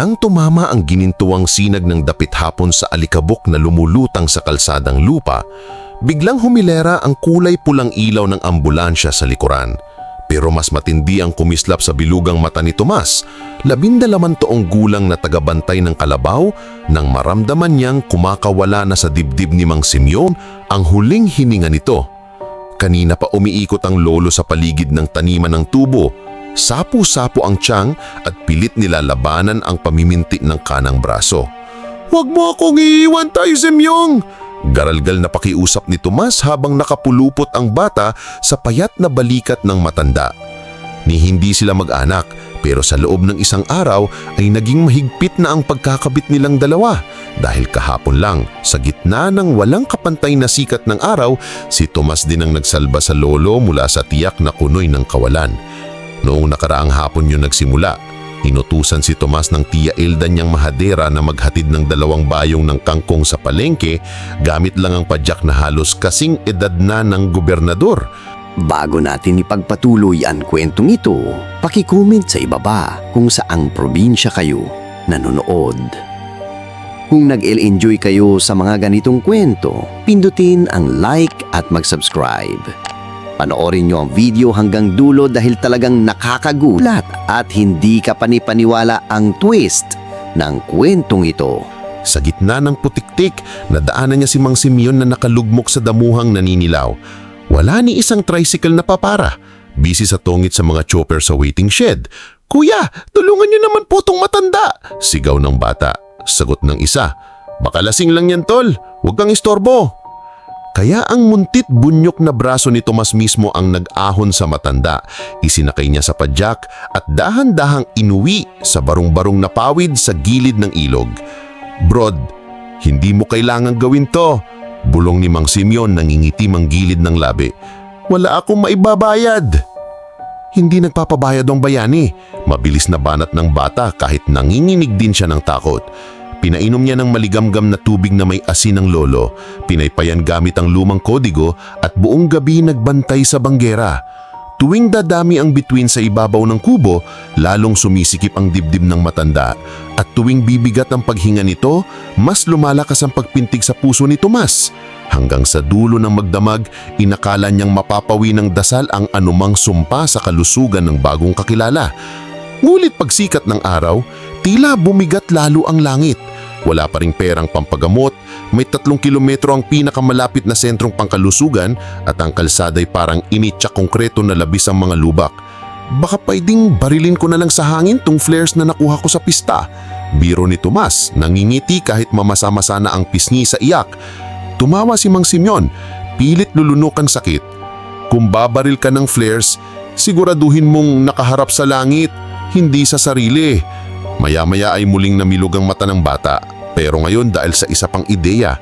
Nang tumama ang ginintuang sinag ng dapit hapon sa alikabok na lumulutang sa kalsadang lupa, biglang humilera ang kulay pulang ilaw ng ambulansya sa likuran. Pero mas matindi ang kumislap sa bilugang mata ni Tomas, labindalaman toong gulang na tagabantay ng kalabaw nang maramdaman niyang kumakawala na sa dibdib ni Mang Simeon ang huling hininga nito. Kanina pa umiikot ang lolo sa paligid ng taniman ng tubo. Sapu-sapo ang tiyang at pilit nilalabanan ang pamiminti ng kanang braso. Huwag mo akong iiwan tayo, Semyong! Garalgal na pakiusap ni Tomas habang nakapulupot ang bata sa payat na balikat ng matanda. Ni hindi sila mag-anak pero sa loob ng isang araw ay naging mahigpit na ang pagkakabit nilang dalawa dahil kahapon lang sa gitna ng walang kapantay na sikat ng araw si Tomas din ang nagsalba sa lolo mula sa tiyak na kunoy ng kawalan. Noong nakaraang hapon yun nagsimula, inutusan si Tomas ng tiya Elda niyang mahadera na maghatid ng dalawang bayong ng kangkong sa palengke gamit lang ang padyak na halos kasing edad na ng gobernador. Bago natin ipagpatuloy ang kwentong ito, pakicomment sa ibaba kung saang probinsya kayo nanonood. Kung nag-enjoy kayo sa mga ganitong kwento, pindutin ang like at mag-subscribe. Panoorin nyo ang video hanggang dulo dahil talagang nakakagulat at hindi ka panipaniwala ang twist ng kwentong ito. Sa gitna ng putiktik, nadaanan niya si Mang Simeon na nakalugmok sa damuhang naninilaw. Wala ni isang tricycle na papara. Busy sa tungit sa mga chopper sa waiting shed. Kuya, tulungan niyo naman po tong matanda! Sigaw ng bata. Sagot ng isa. Baka lasing lang yan tol, huwag kang istorbo. Kaya ang muntit bunyok na braso ni Tomas mismo ang nag-ahon sa matanda. Isinakay niya sa padyak at dahan-dahang inuwi sa barong-barong na pawid sa gilid ng ilog. Brod, hindi mo kailangang gawin to. Bulong ni Mang Simeon nangingitim ang gilid ng labi. Wala akong maibabayad. Hindi nagpapabayad ang bayani. Mabilis na banat ng bata kahit nanginginig din siya ng takot. Pinainom niya ng maligamgam na tubig na may asin ng lolo. Pinaypayan gamit ang lumang kodigo at buong gabi nagbantay sa banggera. Tuwing dadami ang bituin sa ibabaw ng kubo, lalong sumisikip ang dibdib ng matanda. At tuwing bibigat ang paghinga nito, mas lumalakas ang pagpintig sa puso ni Tomas. Hanggang sa dulo ng magdamag, inakala niyang mapapawi ng dasal ang anumang sumpa sa kalusugan ng bagong kakilala. Ngulit pagsikat ng araw, tila bumigat lalo ang langit. Wala pa ring perang pampagamot, may tatlong kilometro ang pinakamalapit na sentrong pangkalusugan at ang kalsada'y parang initsa konkreto na labis ang mga lubak. Baka pwedeng barilin ko na lang sa hangin tong flares na nakuha ko sa pista. Biro ni Tomas, nangingiti kahit mamasa-masa na ang pisngi sa iyak. Tumawa si Mang Simeon, pilit lulunok ang sakit. Kung babaril ka ng flares, siguraduhin mong nakaharap sa langit, hindi sa sarili. Maya-maya ay muling namilog ang mata ng bata, pero ngayon dahil sa isa pang ideya,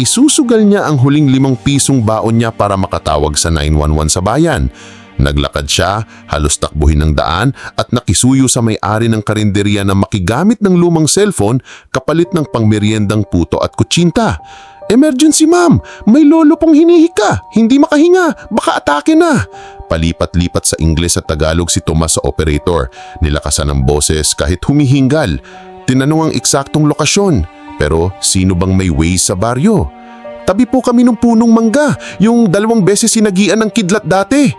isusugal niya ang huling limang pisong baon niya para makatawag sa 911 sa bayan. Naglakad siya, halos takbuhin ng daan at nakisuyo sa may-ari ng karinderya na makigamit ng lumang cellphone kapalit ng pangmeryendang puto at kutsinta. Emergency ma'am, may lolo pong hinihika, hindi makahinga, baka atake na. Palipat-lipat sa Ingles at Tagalog si Tomas sa operator. Nilakasan ang boses kahit humihingal. Tinanong ang eksaktong lokasyon. Pero sino bang may ways sa baryo? Tabi po kami ng punong mangga, yung dalawang beses sinagian ng kidlat dati.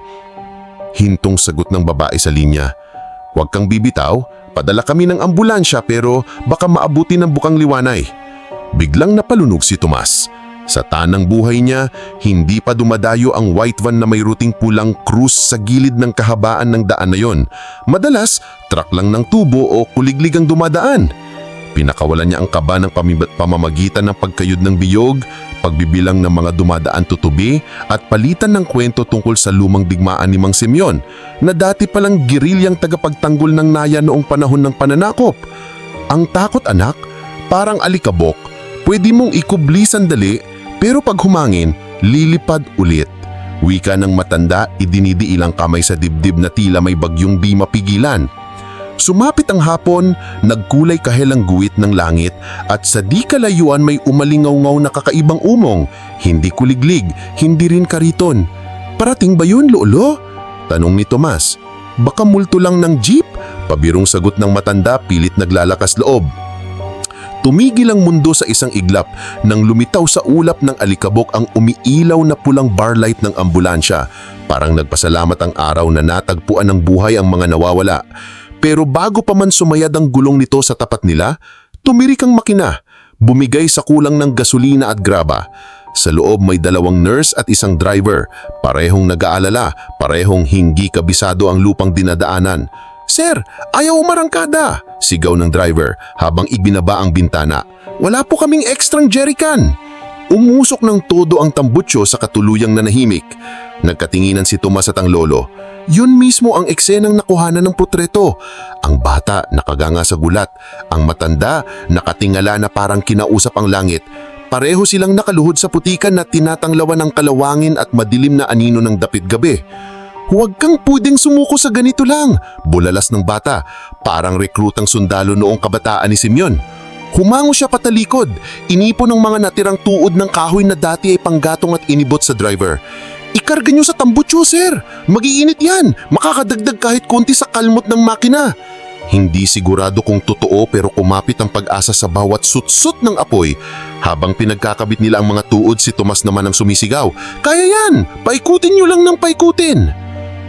Hintong sagot ng babae sa linya. Huwag kang bibitaw, padala kami ng ambulansya pero baka maabuti ng bukang liwanay. Biglang napalunog si Tomas. Sa tanang buhay niya, hindi pa dumadayo ang white van na may ruting pulang krus sa gilid ng kahabaan ng daan na yon. Madalas, truck lang ng tubo o kuliglig ang dumadaan. Pinakawalan niya ang kaba ng pamamagitan ng pagkayod ng biyog, pagbibilang ng mga dumadaan tutubi at palitan ng kwento tungkol sa lumang digmaan ni Mang Simeon na dati palang girilyang tagapagtanggol ng naya noong panahon ng pananakop. Ang takot anak, parang alikabok, pwede mong ikubli sandali pero pag humangin, lilipad ulit. Wika ng matanda, idinidi ilang kamay sa dibdib na tila may bagyong di mapigilan. Sumapit ang hapon, nagkulay kahelang guwit ng langit at sa di kalayuan may umalingaw-ngaw na kakaibang umong. Hindi kuliglig, hindi rin kariton. Parating ba yun, lolo? Tanong ni Tomas. Baka multo lang ng jeep, Pabirong sagot ng matanda pilit naglalakas loob. Tumigil ang mundo sa isang iglap nang lumitaw sa ulap ng alikabok ang umiilaw na pulang bar light ng ambulansya. Parang nagpasalamat ang araw na natagpuan ng buhay ang mga nawawala. Pero bago pa man sumayad ang gulong nito sa tapat nila, tumirik ang makina, bumigay sa kulang ng gasolina at graba. Sa loob may dalawang nurse at isang driver, parehong nag-aalala, parehong hindi kabisado ang lupang dinadaanan. Sir, ayaw umarangkada! Sigaw ng driver habang ibinaba ang bintana. Wala po kaming ekstrang jerrycan! Umusok ng todo ang tambutso sa katuluyang nanahimik. Nagkatinginan si Tomas at ang lolo. Yun mismo ang eksenang nakuhanan ng putreto. Ang bata nakaganga sa gulat. Ang matanda nakatingala na parang kinausap ang langit. Pareho silang nakaluhod sa putikan na tinatanglawan ng kalawangin at madilim na anino ng dapit gabi. Huwag kang pwedeng sumuko sa ganito lang, bulalas ng bata, parang rekrutang sundalo noong kabataan ni Simeon. Humango siya patalikod, inipon ng mga natirang tuod ng kahoy na dati ay panggatong at inibot sa driver. Ikarga niyo sa tambutso, sir. Magiinit yan. Makakadagdag kahit konti sa kalmot ng makina. Hindi sigurado kung totoo pero kumapit ang pag-asa sa bawat sutsut ng apoy. Habang pinagkakabit nila ang mga tuod, si Tomas naman ang sumisigaw. Kaya yan! Paikutin niyo lang ng paikutin!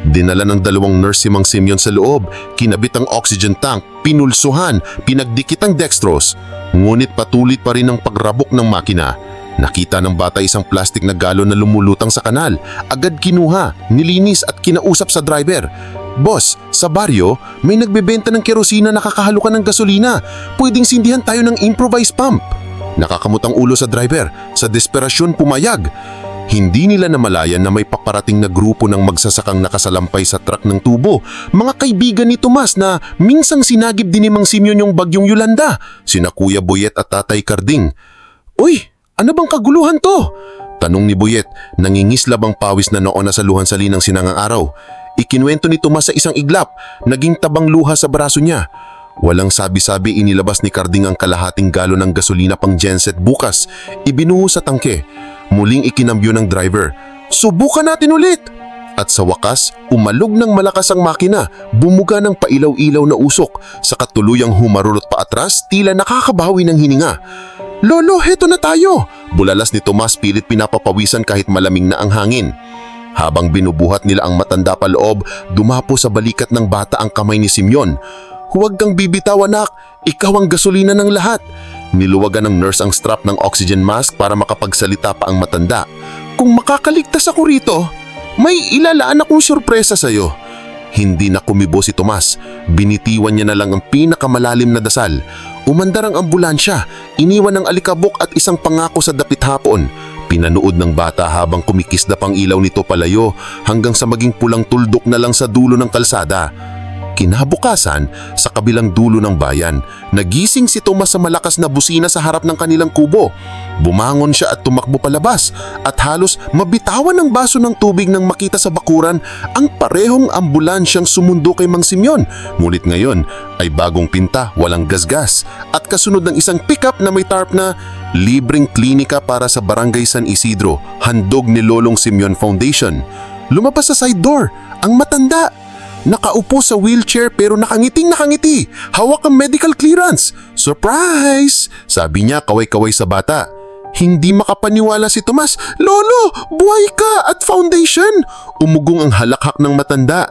Dinala ng dalawang nurse si Mang Simeon sa loob, kinabit ang oxygen tank, pinulsuhan, pinagdikit ang dextrose. Ngunit patulit pa rin ang pagrabok ng makina. Nakita ng bata isang plastic na galon na lumulutang sa kanal. Agad kinuha, nilinis at kinausap sa driver. Boss, sa baryo, may nagbebenta ng kerosina na kakahalukan ng gasolina. Pwedeng sindihan tayo ng improvised pump. Nakakamot ang ulo sa driver. Sa desperasyon pumayag. Hindi nila namalayan na may paparating na grupo ng magsasakang nakasalampay sa truck ng tubo. Mga kaibigan ni Tomas na minsang sinagip din ni Mang Simeon yung bagyong Yolanda. Sina Kuya Boyet at Tatay Karding. Uy, ano bang kaguluhan to? Tanong ni Boyet, nangingislab ang pawis na noon na sa luhan sa linang sinangang araw. Ikinwento ni Tomas sa isang iglap, naging tabang luha sa braso niya. Walang sabi-sabi inilabas ni Carding ang kalahating galon ng gasolina pang genset bukas. Ibinuho sa tangke. Muling ikinambyo ng driver. Subukan natin ulit! At sa wakas, umalog ng malakas ang makina, bumuga ng pailaw-ilaw na usok, sa katuluyang humarulot pa atras, tila nakakabawi ng hininga. Lolo, heto na tayo! Bulalas ni Tomas pilit pinapapawisan kahit malaming na ang hangin. Habang binubuhat nila ang matanda pa loob, dumapo sa balikat ng bata ang kamay ni Simeon. Huwag kang bibitaw anak, ikaw ang gasolina ng lahat. Niluwagan ng nurse ang strap ng oxygen mask para makapagsalita pa ang matanda. Kung makakaligtas ako rito, may ilalaan akong sorpresa sa'yo. Hindi na kumibo si Tomas. Binitiwan niya na lang ang pinakamalalim na dasal. Umandar ang ambulansya, iniwan ng alikabok at isang pangako sa dapit hapon. Pinanood ng bata habang kumikisda pang ilaw nito palayo hanggang sa maging pulang tuldok na lang sa dulo ng kalsada. Kinabukasan, sa kabilang dulo ng bayan, nagising si Tomas sa malakas na busina sa harap ng kanilang kubo. Bumangon siya at tumakbo palabas at halos mabitawan ng baso ng tubig nang makita sa bakuran ang parehong ambulansyang sumundo kay Mang Simeon. Ngunit ngayon ay bagong pinta, walang gasgas at kasunod ng isang pickup na may tarp na libreng klinika para sa Barangay San Isidro, handog ni Lolong Simeon Foundation. Lumabas sa side door, ang matanda Nakaupo sa wheelchair pero nakangiting nakangiti. Hawak ang medical clearance. Surprise! Sabi niya kaway-kaway sa bata. Hindi makapaniwala si Tomas. Lolo, buhay ka at foundation! Umugong ang halakhak ng matanda.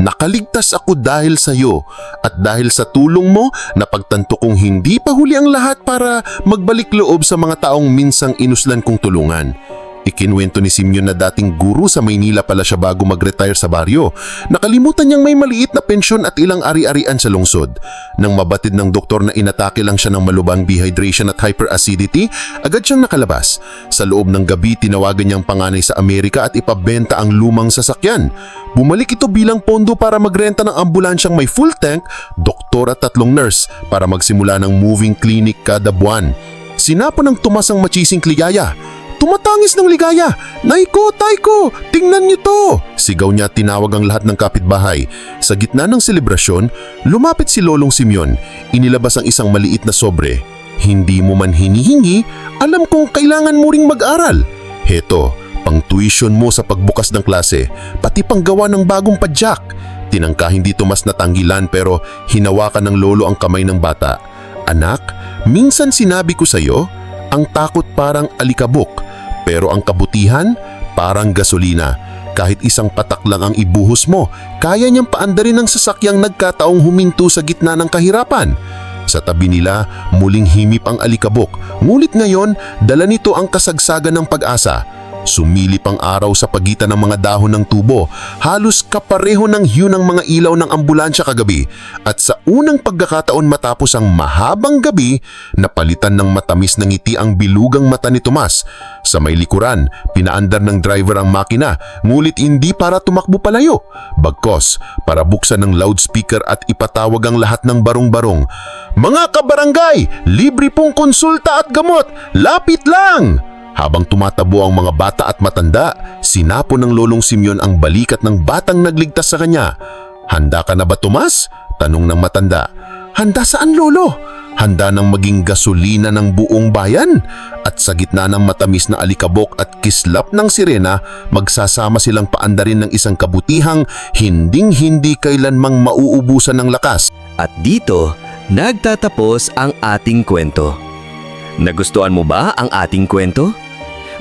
Nakaligtas ako dahil sa iyo at dahil sa tulong mo napagtanto kong hindi pa huli ang lahat para magbalik loob sa mga taong minsang inuslan kong tulungan. Ikinwento ni Simeon na dating guru sa Maynila pala siya bago mag-retire sa baryo. Nakalimutan niyang may maliit na pensyon at ilang ari-arian sa lungsod. Nang mabatid ng doktor na inatake lang siya ng malubang dehydration at hyperacidity, agad siyang nakalabas. Sa loob ng gabi, tinawagan niyang panganay sa Amerika at ipabenta ang lumang sasakyan. Bumalik ito bilang pondo para magrenta ng ambulansyang may full tank, doktor at tatlong nurse para magsimula ng moving clinic kada buwan. Sinapo ng tumas ang machising ligaya. Tumatangis ng ligaya. Naiko, Taiko, tingnan niyo to! Sigaw niya tinawag ang lahat ng kapitbahay. Sa gitna ng selebrasyon, lumapit si Lolong Simeon. Inilabas ang isang maliit na sobre. Hindi mo man hinihingi, alam kong kailangan mo ring mag-aral. Heto, pang tuition mo sa pagbukas ng klase, pati panggawa ng bagong padyak. Tinangka hindi tumas na tanggilan pero hinawakan ng lolo ang kamay ng bata. Anak, minsan sinabi ko sa'yo, ang takot parang alikabok, pero ang kabutihan parang gasolina. Kahit isang patak lang ang ibuhos mo, kaya niyang paandarin ang sasakyang nagkataong huminto sa gitna ng kahirapan. Sa tabi nila, muling himip ang alikabok, ngulit ngayon dala nito ang kasagsagan ng pag-asa. Sumilip ang araw sa pagitan ng mga dahon ng tubo, halos kapareho ng hue ng mga ilaw ng ambulansya kagabi. At sa unang pagkakataon matapos ang mahabang gabi, napalitan ng matamis ng ngiti ang bilugang mata ni Tomas. Sa may likuran, pinaandar ng driver ang makina, ngulit hindi para tumakbo palayo. Bagkos, para buksan ng loudspeaker at ipatawag ang lahat ng barong-barong. Mga kabarangay, libre pong konsulta at gamot, lapit lang! Habang tumatabo ang mga bata at matanda, sinapo ng lolong Simeon ang balikat ng batang nagligtas sa kanya. Handa ka na ba Tomas? Tanong ng matanda. Handa saan lolo? Handa ng maging gasolina ng buong bayan? At sa gitna ng matamis na alikabok at kislap ng sirena, magsasama silang paandarin ng isang kabutihang hinding-hindi kailanmang mauubusan ng lakas. At dito, nagtatapos ang ating kwento. Nagustuhan mo ba ang ating kwento?